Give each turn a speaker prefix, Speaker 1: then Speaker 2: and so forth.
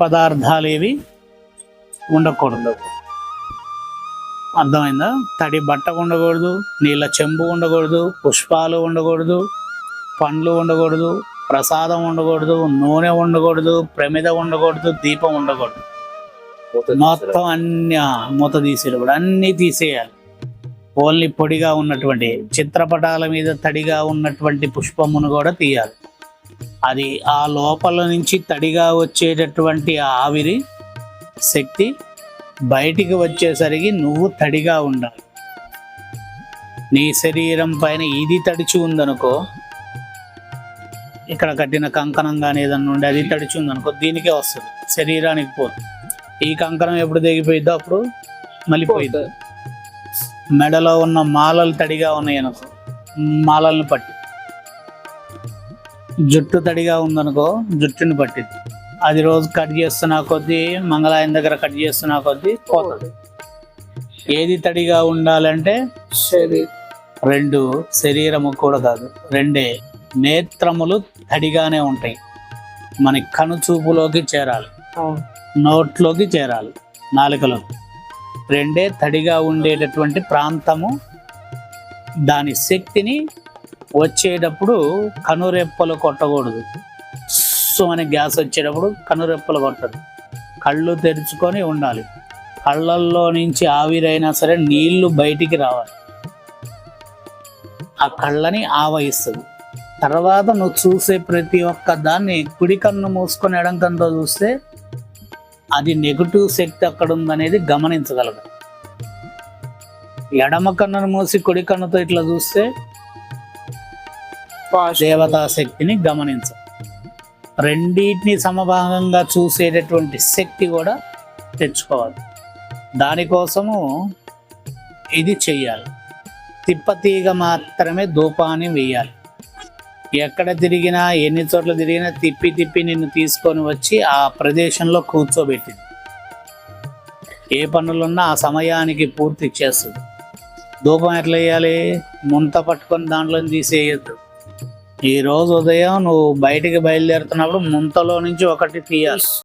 Speaker 1: పదార్థాలు ఏవి ఉండకూడదు. అర్థమైందా? తడి బట్ట ఉండకూడదు నీళ్ళ చెంబు ఉండకూడదు పుష్పాలు ఉండకూడదు పండ్లు ఉండకూడదు ప్రసాదం ఉండకూడదు నూనె ఉండకూడదు ప్రమిద ఉండకూడదు దీపం ఉండకూడదు. మొత్తం అన్ని మూత తీసేయాలి కూడా. అన్ని తీసేయాలి. ఓన్లీ పొడిగా ఉన్నటువంటి చిత్రపటాల మీద తడిగా ఉన్నటువంటి పుష్పమును కూడా తీయాలి. అది ఆ లోపల నుంచి తడిగా వచ్చేటటువంటి ఆవిరి శక్తి బయటికి వచ్చేసరికి నువ్వు తడిగా ఉండాలి. నీ శరీరం పైన ఇది తడిచి ఉందనుకో ఇక్కడ కట్టిన కంకణం కానీ ఏదన్నా ఉండి అది తడిచి ఉందనుకో దీనికే వస్తుంది. శరీరానికి పోదు. ఈ కంకణం ఎప్పుడు తెగిపోయిద్దో అప్పుడు మళ్ళీ పోయిద్ది. మెడలో ఉన్న మాలలు తడిగా ఉన్నాయి అనుకో మాలల్ని పట్టి. జుట్టు తడిగా ఉందనుకో జుట్టుని పట్టింది అది రోజు కట్ చేస్తున్నా కొద్దీ మంగళాయం దగ్గర కట్ చేస్తున్నా కొద్దీ పోతుంది. ఏది తడిగా ఉండాలంటే రెండు శరీరము కూడా కాదు రెండే నేత్రములు తడిగానే ఉంటాయి. మన కనుచూపులోకి చేరాలి. నోట్లోకి చేరాలి. నాలుకలో. రెండే తడిగా ఉండేటటువంటి ప్రాంతము దాని శక్తిని వచ్చేటప్పుడు కనురెప్పలు కొట్టకూడదు. సో గ్యాస్ వచ్చేటప్పుడు కనురెప్పలు కొట్టదు కళ్ళు తెరుచుకొని ఉండాలి. కళ్ళల్లో నుంచి ఆవిరైనా సరే నీళ్ళు బయటికి రావాలి. ఆ కళ్ళని ఆవహిస్తుంది. తర్వాత నువ్వు చూసే ప్రతి ఒక్క దాన్ని కుడి కన్ను మూసుకొని ఎడం కన్నుతో చూస్తే అది నెగటివ్ శక్తి అక్కడ ఉందనేది గమనించగలదు ఎడమ కన్నును మూసి కుడి కన్నుతో ఇట్లా చూస్తే దేవతా శక్తిని గమనించం. రెండింటిని సమభాగంగా చూసేటటువంటి శక్తి కూడా తెచ్చుకోవాలి. దానికోసము ఇది చెయ్యాలి. తిప్పతీగ మాత్రమే ధూపాన్ని వేయాలి. ఎక్కడ తిరిగినా ఎన్ని చోట్ల తిరిగినా తిప్పి తిప్పి నిన్ను తీసుకొని వచ్చి ఆ ప్రదేశంలో కూర్చోబెట్టింది. ఏ పనులున్నా ఆ సమయానికి పూర్తి చేస్తుంది. ధూపం ఎట్లా వేయాలి? ముంత పట్టుకొని దాంట్లో తీసేయద్దు. ఈ రోజు ఉదయం నువ్వు బయటికి బయలుదేరుతున్నప్పుడు ముంతలో నుంచి ఒకటి తీయాలి.